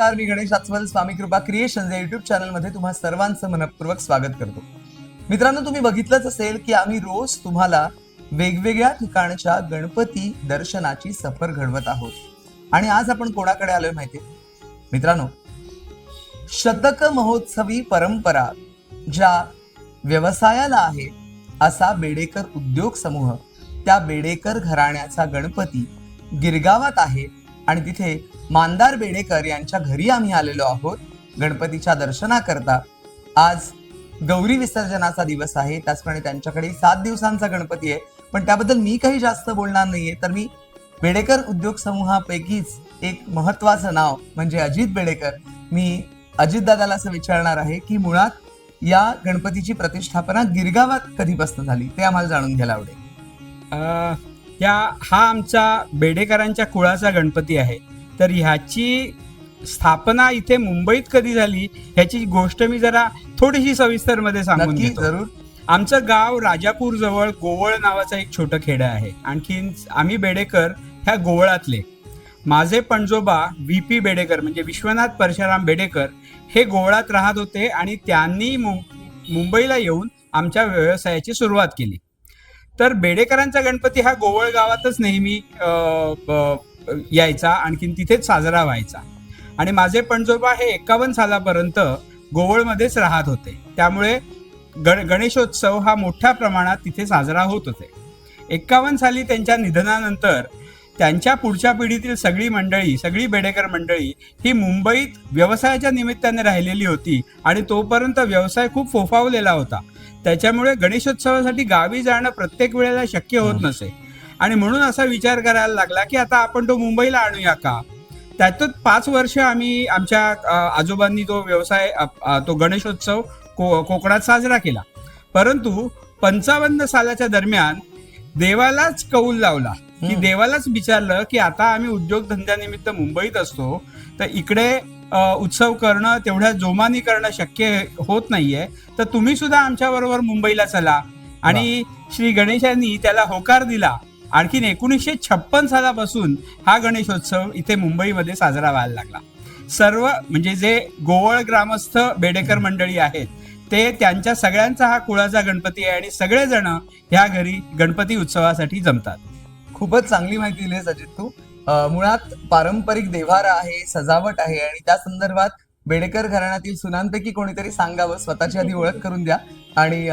नमस्कार मी गणेश आचवल स्वामी कृपा क्रिएशन या युट्यूब चॅनलमध्ये तुम्हा सर्वांचं मनपूर्वक स्वागत करतो. मित्रांनो तुम्ही बघितलंच असेल की आम्ही रोज तुम्हाला वेगवेगळ्या ठिकाणच्या गणपती दर्शनाची सफर घडवत आहोत. आणि आज आपण कोणाकडे आलोय माहिती मित्रांनो शतक महोत्सवी परंपरा ज्या व्यवसायाला आहे असा बेडेकर उद्योग समूह त्या बेडेकर घराण्याचा गणपती गिरगावात आहे आणि तिथे मानदार बेडेकर यांच्या घरी आम्ही आलेलो आहोत. गणपतीच्या दर्शनाकरता. आज गौरी विसर्जनाचा दिवस आहे. त्याचप्रमाणे त्यांच्याकडे सात दिवसांचा गणपती आहे. पण त्याबद्दल मी काही जास्त बोलणार नाहीये. तर मी बेडेकर उद्योग समूहापैकीच एक महत्वाचं नाव म्हणजे अजित बेडेकर. मी अजित दादाला असं विचारणार आहे की मुळात या गणपतीची प्रतिष्ठापना गिरगावात कधीपासून झाली? ते आम्हाला जाणून घ्यायला आवडेल. या हा आमचा बेडेकरांच्या कुळाचा गणपती आहे. तर ह्याची स्थापना इथे मुंबईत कधी झाली ह्याची गोष्ट मी जरा थोडीशी सविस्तरमध्ये सांगून जरूर. आमचं गाव राजापूर जवळ गोवळ नावाचं एक छोटं खेडं आहे. आणखीन आम्ही बेडेकर ह्या गोवळातले. माझे पणजोबा व्ही पी बेडेकर म्हणजे विश्वनाथ परशुराम बेडेकर हे गोवळात राहत होते आणि त्यांनी मु- मुंबईला येऊन आमच्या व्यवसायाची सुरुवात केली. तर बेडेकरांचा गणपती हा गोवळ गावातच नेहमी यायचा. आणखीन तिथेच साजरा व्हायचा. आणि माझे पणजोबा हे एकावन्न सालापर्यंत गोवळमध्येच राहत होते. त्यामुळे गण गणेशोत्सव हा मोठ्या प्रमाणात तिथे साजरा होत होते. एक्कावन्न साली त्यांच्या निधनानंतर त्यांच्या पुढच्या पिढीतील सगळी मंडळी सगळी बेडेकर मंडळी ही मुंबईत व्यवसायाच्या निमित्ताने राहिलेली होती आणि तोपर्यंत व्यवसाय खूप फोफावलेला होता. त्याच्यामुळे गणेशोत्सवासाठी गावी जाणं प्रत्येक वेळेला शक्य होत नसे. आणि म्हणून असा विचार करायला लागला की आता आपण तो मुंबईला आणूया का? त्यातच पाच वर्ष आम्ही आमच्या आजोबांनी तो व्यवसाय तो गणेशोत्सव को कोकणात साजरा केला. परंतु पंचावन्न सालाच्या दरम्यान देवालाच कौल लावला. की. देवालाच विचारलं की आता आम्ही उद्योगधंद्यानिमित्त मुंबईत असतो तर इकडे उत्सव करणं तेवढ्या जोमानी करणं शक्य होत नाहीये तर तुम्ही सुद्धा आमच्या बरोबर मुंबईला चला. आणि श्री गणेशांनी त्याला होकार दिला. आणखीन एकोणीसशे छप्पन सालापासून हा गणेशोत्सव इथे मुंबईमध्ये साजरा व्हायला लागला. सर्व म्हणजे जे गोवळ ग्रामस्थ बेडेकर मंडळी आहेत ते त्यांच्या सगळ्यांचा हा कुळाचा गणपती आहे आणि सगळेजण ह्या घरी गणपती उत्सवासाठी जमतात. खूपच चांगली माहिती दिलीस अजित तू. मुळात पारंपरिक देव्हारा आहे सजावट आहे आणि त्या संदर्भात बेडेकर घराण्यातील सुनांपैकी कोणीतरी सांगावं स्वतःची आधी ओळख करून द्या आणि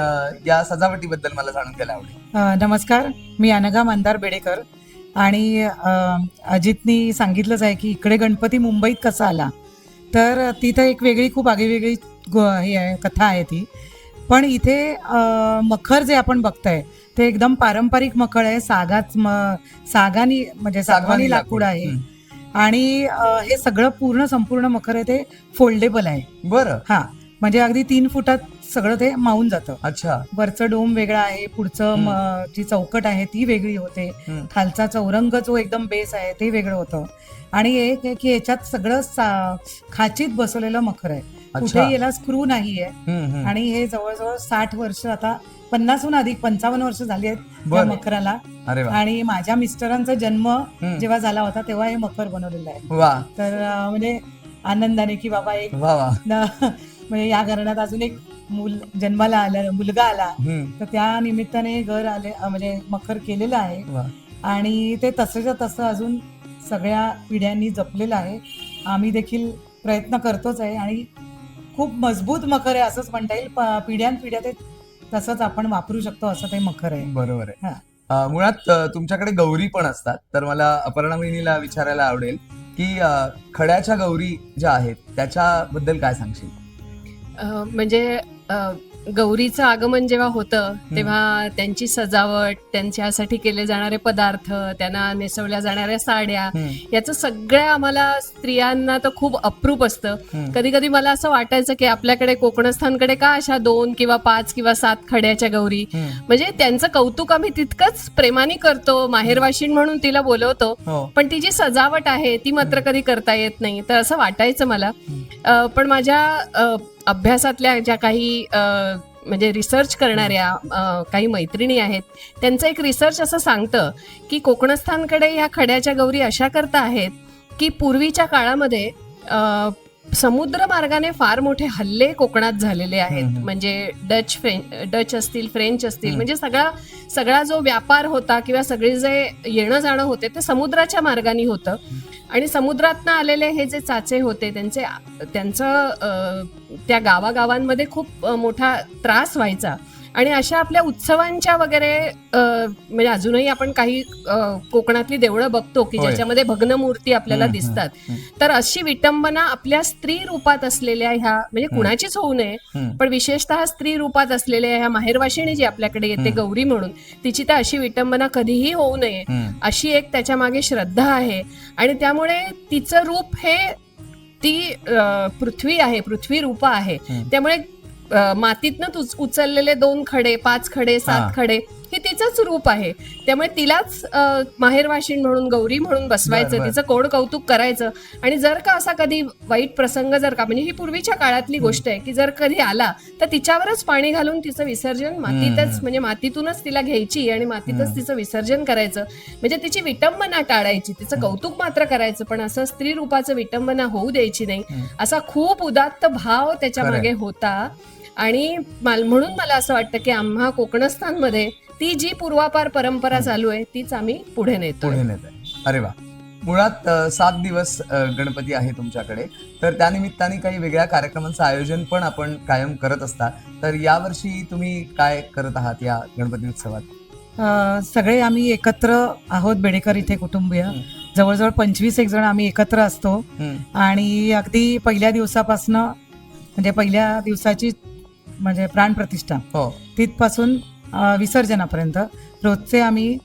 या सजावटीबद्दल मला जाणून घ्यायला आवडेल. नमस्कार मी अनघा मंदार बेडेकर आणि अजितनी सांगितलंच आहे की इकडे गणपती मुंबईत कसा आला? तर तिथं एक वेगळी खूप आगळीवेगळी हे आहे कथा आहे ती. पण इथे मखर जे आपण बघताय ते एकदम पारंपरिक मखर आहे. सागाच म सागानी म्हणजे सागवानी लाकूड. आहे. आणि हे सगळं पूर्ण संपूर्ण मखर आहे ते फोल्डेबल आहे. बरं. हा. म्हणजे अगदी तीन फुटात सगळं ते मावून जातं. अच्छा. वरचं डोम वेगळं आहे पुढचं जी चौकट आहे ती वेगळी होते. खालचा चौरंग जो एकदम बेस आहे ते वेगळं होतं. आणि एक आहे की याच्यात सगळं खाचीत बसवलेलं मखर आहे. कुठेही याला स्क्रू नाहीये. आणि हे जवळजवळ साठ वर्ष आता पन्नासहून अधिक पंचावन्न वर्ष झाली आहेत बरं. अरे वा. आणि माझ्या मिस्टरांचा जन्म. जेव्हा झाला होता तेव्हा हे मकर बनवलेलं आहे. वा. तर अं, म्हणजे आनंदाने की बाबा एक वा वा. न- म्हणजे या घराण्यात अजून एक मूल जन्माला आला मुलगा आला. तर त्या निमित्ताने घर आले अं, म्हणजे मखर केलेलं आहे. वा. आणि ते तसंच्या तसं अजून सगळ्या पिढ्यांनी जपलेलं आहे. आम्ही देखील प्रयत्न करतोच आहे. आणि खूप मजबूत मखर आहे असंच म्हणता येईल. प- पिढ्यानपिढ्या ते तसंच आपण वापरू शकतो असं ते मखर आहे. बरोबर आहे. हा. अं, मुळात अं, तुमच्याकडे गौरी पण असतात. तर मला अपर्णा वहिनीला विचारायला आवडेल की अं, खड्याच्या गौरी ज्या आहेत त्याच्याबद्दल काय सांगशील? अ, म्हणजे अ, गौरीचं आगमन जेव्हा होतं तेव्हा त्यांची सजावट त्यांच्यासाठी केले जाणारे पदार्थ त्यांना नेसवल्या जाणाऱ्या साड्या याचं सगळं आम्हाला स्त्रियांना तर खूप अप्रूप असतं. कधी कधी मला असं वाटायचं की आपल्याकडे कोकणस्थांकडे का अशा दोन किंवा पाच किंवा सात खड्याच्या गौरी. म्हणजे त्यांचं कौतुक आम्ही तितकंच प्रेमाने करतो माहेरवाशीण म्हणून तिला बोलवतो. हो. पण ती जी सजावट आहे ती मात्र कधी करता येत नाही. तर असं वाटायचं मला. पण माझ्या अभ्यासातल्या ज्या काही म्हणजे रिसर्च करणाऱ्या काही मैत्रिणी आहेत त्यांचं एक रिसर्च असं सांगतं की कोकणस्थांकडे ह्या खड्याच्या गौरी अशा करता आहेत की पूर्वीच्या काळामध्ये समुद्र मार्गाने फार मोठे हल्ले कोकणात झालेले आहेत. म्हणजे डच फ्रेंच डच असतील फ्रेंच असतील. म्हणजे सगळा सगळा जो व्यापार होता किंवा सगळे जे येणं जाणं होते ते समुद्राच्या मार्गाने होतं आणि समुद्रातनं आलेले हे जे चाचे होते त्यांचे त्यांचं त्या गावागावांमध्ये खूप मोठा त्रास व्हायचा. आणि अशा आपल्या उत्सवांच्या वगैरे म्हणजे अजूनही आपण काही कोकणातली देवळं बघतो की. ज्याच्यामध्ये भग्न मूर्ती आपल्याला दिसतात. तर अशी विटंबना आपल्या स्त्री रूपात असलेल्या ह्या म्हणजे कुणाचीच होऊ नये. पण विशेषतः स्त्री रूपात असलेल्या ह्या माहेरवाशिणी जी आपल्याकडे येते. गौरी म्हणून तिची तर अशी विटंबना कधीही होऊ नये. अशी एक त्याच्यामागे श्रद्धा आहे आणि त्यामुळे तिचं रूप हे ती पृथ्वी आहे पृथ्वी रूप आहे. त्यामुळे मातीतनं उचललेले दोन खडे पाच खडे. सात खडे हे तिचंच रूप आहे त्यामुळे तिलाच माहेरवाशीण म्हणून गौरी म्हणून बसवायचं. तिचं कोड कौतुक करायचं आणि जर का असा कधी वाईट प्रसंग जर का म्हणजे ही पूर्वीच्या काळातली गोष्ट आहे की जर कधी आला तर तिच्यावरच पाणी घालून तिचं विसर्जन मातीतच. म्हणजे मातीतूनच तिला घ्यायची आणि मातीतच. तिचं विसर्जन करायचं म्हणजे तिची विटंबना टाळायची तिचं कौतुक मात्र करायचं पण असं स्त्री रूपाचं विटंबना होऊ द्यायची नाही. असा खूप उदात्त भाव त्याच्या. मागे होता आणि माल- म्हणून मला असं वाटतं की आम्हा कोकणस्थांमध्ये ती जी पूर्वापार परंपरा चालू आहे तीच आम्ही पुढे नेतो पुढे नेत आहे अरे वा. मुळात अ, सात दिवस अ, गणपती आहे तुमच्याकडे. तर त्यानिमित्ताने काही वेगळ्या कार्यक्रमांचं आयोजन पण आपण कायम करत असता. तर यावर्षी तुम्ही काय करत आहात या गणपती उत्सवात? अ, सगळे आम्ही एकत्र आहोत बेडेकर इथे कुटुंबीय. हं. जवळजवळ पंचवीस एक जण आम्ही एकत्र असतो. आणि अगदी पहिल्या दिवसापासनं म्हणजे पहिल्या दिवसाची म्हणजे प्राणप्रतिष्ठा हो. तिथपासून विसर्जनापर्यंत. रोजचे आम्ही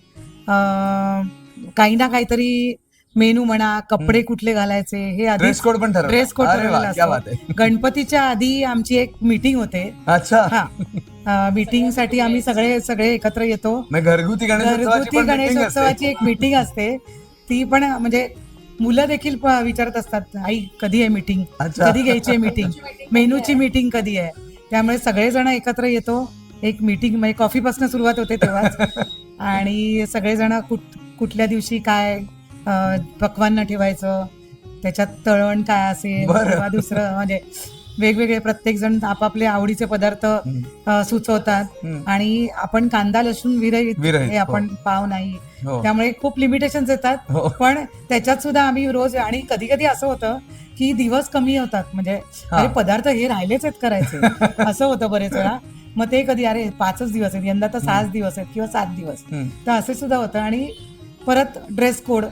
काही ना काहीतरी मेनू म्हणा कपडे कुठले घालायचे हे आधी ड्रेस कोड पण ड्रेस कोड ठरवलेला गणपतीच्या आधी आमची एक मीटिंग होते. अच्छा. हा. मीटिंगसाठी आम्ही सगळे सगळे एकत्र येतो. मग घरगुती गणेशोत्सवाची घरगुती. गणेशोत्सवाची एक मीटिंग असते. ती पण म्हणजे मुलं देखील विचारत असतात आई कधी आहे मीटिंग कधी घ्यायची आहे मीटिंग मेनूची मीटिंग कधी आहे? त्यामुळे सगळेजण एकत्र येतो एक मीटिंग म्हणजे कॉफीपासून सुरुवात होते तेव्हाच आणि सगळेजण कुठ कुठल्या दिवशी काय अं, पक्वान्न ठेवायचं त्याच्यात तळण काय असेल. किंवा दुसरं म्हणजे वेगवेगळे प्रत्येक जण आपापले आवडीचे पदार्थ. अं, सुचवतात. हम्म. आणि आपण कांदा लसूण विरहित विरहित, हे. आपण पाव नाही. हो. त्यामुळे खूप लिमिटेशन येतात. हो. पण त्याच्यात सुद्धा आम्ही रोज आणि कधी कधी असं होतं की दिवस कमी होतात. म्हणजे हा. अरे पदार्थ हे राहिलेच आहेत करायचे. असं होतं बरेच वेळा. मग ते कधी अरे पाचच दिवस आहेत यंदा तर सहाच दिवस आहेत किंवा सात दिवस. हम्म. तर असे सुद्धा होतं. आणि परत ड्रेस कोड.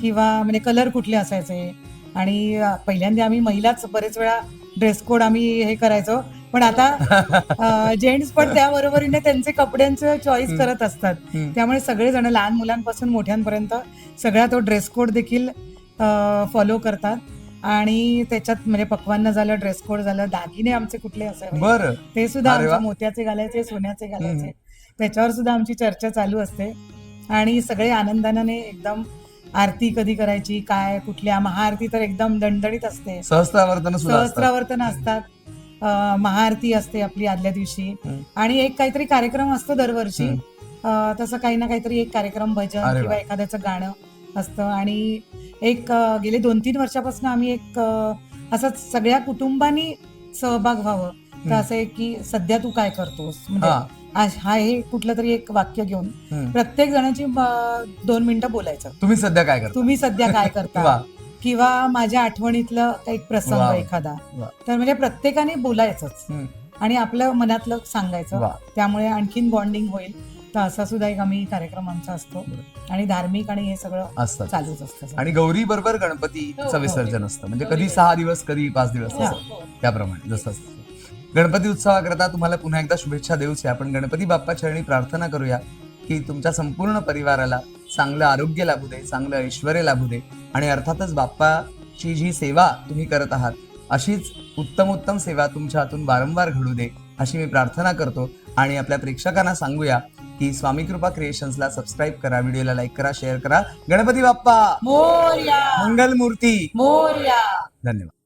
किंवा म्हणजे कलर कुठले असायचे. आणि अं, पहिल्यांदा आम्ही महिलाच बरेच वेळा ड्रेस कोड आम्ही हे करायचो पण आता जेंट्स पण त्या बरोबरीने त्यांचे कपड्यांचं चॉईस. करत असतात. त्यामुळे सगळेजण लहान मुलांपासून मोठ्यांपर्यंत सगळा तो ड्रेस कोड देखील फॉलो करतात आणि त्याच्यात म्हणजे पक्वान्न झालं ड्रेस कोड झालं दागिने आमचे कुठले असावे बरं ते सुद्धा. आमच्या मोत्याचे घालायचे सोन्याचे घालायचे. त्याच्यावर सुद्धा आमची चर्चा चालू असते आणि सगळे आनंदाने एकदम आरती कधी करायची काय कुठल्या महाआरती तर एकदम दणदणीत असते. सहस्त्रावर्तन सुद्धा असतात. सहस्त्रावर्तन असतात. अं, महाआरती असते आपली आदल्या दिवशी. आणि एक काहीतरी कार्यक्रम असतो दरवर्षी. अं, तसं काही ना काहीतरी एक कार्यक्रम भजन अरे किंवा वा. एखाद्याचं गाणं असतं. आणि एक अं, गेले दोन तीन वर्षापासून आम्ही एक अं, असंच सगळ्या कुटुंबानी सहभाग व्हावं. तर. असं आहे की सध्या तू काय करतोस? म्हणजे हा. आज हा हे कुठलं तरी एक वाक्य घेऊन. प्रत्येक जणांची दोन मिनिटं बोलायचं. तुम्ही सध्या काय करता? तुम्ही सध्या काय करता? किंवा माझ्या आठवणीतलं एक प्रसंग. एखादा. तर म्हणजे प्रत्येकाने बोलायचंच. आणि आपलं मनातलं सांगायचं. त्यामुळे आणखीन बॉन्डिंग होईल. तर असा सुद्धा एक आम्ही कार्यक्रम आमचा असतो. आणि धार्मिक आणि हे सगळं चालूच असतं आणि गौरी बरोबर गणपतीचं हो, हो. विसर्जन असतं. म्हणजे कधी सहा दिवस कधी पाच दिवस हो. त्याप्रमाणे जसं असतं. गणपती उत्सवाकरता तुम्हाला पुन्हा एकदा शुभेच्छा देऊच आपण गणपती बाप्पा चरणी प्रार्थना करूया की तुमच्या संपूर्ण परिवाराला चांगलं आरोग्य लाभू दे चांगलं ऐश्वर लाभू दे आणि अर्थातच बाप्पाची जी सेवा तुम्ही करत आहात अशीच उत्तम उत्तम सेवा तुमच्या हातून वारंवार घडू दे अशी मी प्रार्थना करतो. आणि आपल्या प्रेक्षकांना सांगूया की स्वामी कृपा क्रिएशन्सला सबस्क्राईब करा व्हिडिओला लाईक करा शेअर करा. गणपती बाप्पा! मोर्या! मंगल मूर्ती मोर्या! धन्यवाद.